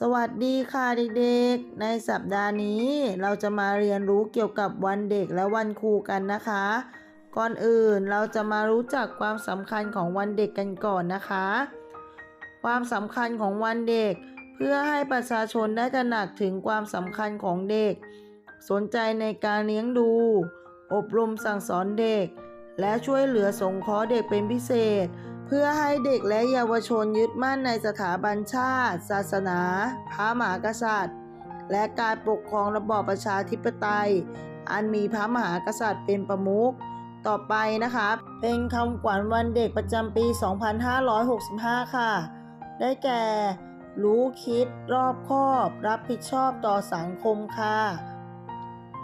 สวัสดีค่ะเด็กๆ ในสัปดาห์นี้เราจะมาเรียนรู้เกี่ยวกับวันเด็กและวันครูกันนะคะ ก่อนอื่นเราจะมารู้จักความสำคัญของวันเด็กกันก่อนนะคะ ความสำคัญของวันเด็ก เพื่อให้ประชาชนได้ตระหนักถึงความสำคัญของเด็ก สนใจในการเลี้ยงดู อบรมสั่งสอนเด็ก และช่วยเหลือสงเคราะห์เด็กเป็นพิเศษ พื่อให้เด็กและเยาวชนยึดมั่นในสถาบันชาติ ศาสนา พระมหากษัตริย์ และการปกครองระบอบประชาธิปไตย อันมีพระมหากษัตริย์เป็นประมุขต่อไปนะคะ เป็นคำขวัญวันเด็กประจำปี 2565 ค่ะ ได้แก่ รู้คิดรอบคอบ รับผิดชอบต่อสังคมค่ะ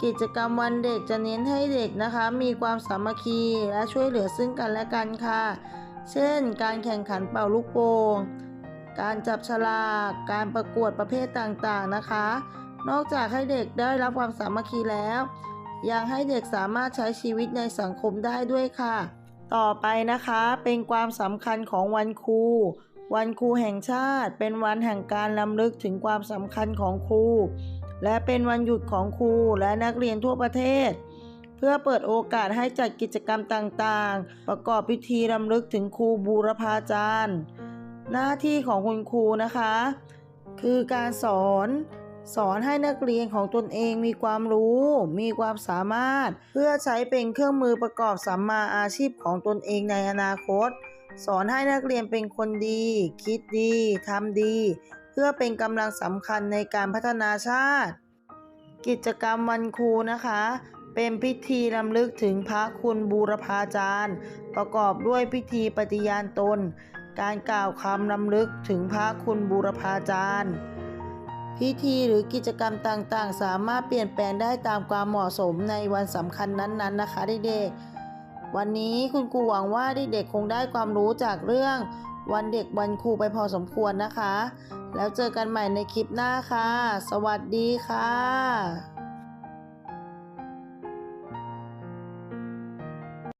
กิจกรรมวันเด็กจะเน้นให้เด็กนะคะ มีความสามัคคีและช่วยเหลือซึ่งกันและกันค่ะ เช่น การแข่งขันเป่าลูกโป่ง การจับฉลาก การประกวดประเภทต่างๆนะคะ นอกจากให้เด็กได้รับความสามัคคีแล้ว ยังให้เด็กสามารถใช้ชีวิตในสังคมได้ด้วยค่ะ ต่อไปนะคะเป็นความสำคัญของวันครู วันครูแห่งชาติ เป็นวันแห่งการลำลึกถึงความสำคัญของครู และเป็นวันหยุดของครูและนักเรียนทั่วประเทศ พื่อเปิดโอกาสให้จัดกิจกรรมต่างๆ ประกอบพิธีรำลึกถึงครูบูรพาจารย์ หน้าที่ของคุณครูนะคะ คือการสอนสอนให้นักเรียนของตนเองมีความรู้ มีความสามารถ เพื่อใช้เป็นเครื่องมือประกอบสัมมาอาชีพของตนเองในอนาคต สอนให้นักเรียนเป็นคนดี คิดดีทำดี เพื่อเป็นกำลังสำคัญในการพัฒนาชาติ กิจกรรมวันครูนะคะ เป็นพิธีรำลึกถึงพระคุณบูรพาจารย์ ประกอบด้วยพิธีปฏิญาณตน การกล่าวคำรำลึกถึงพระคุณบูรพาจารย์ พิธีหรือกิจกรรมต่างๆ สามารถเปลี่ยนแปลงได้ตามความเหมาะสมในวันสำคัญนั้นๆนะคะเด็กๆวันนี้คุณครูหวังว่าเด็กๆคงได้ความรู้จากเรื่องวันเด็กวันครูไปพอสมควรนะคะ แล้วเจอกันใหม่ในคลิปหน้าค่ะ สวัสดีค่ะ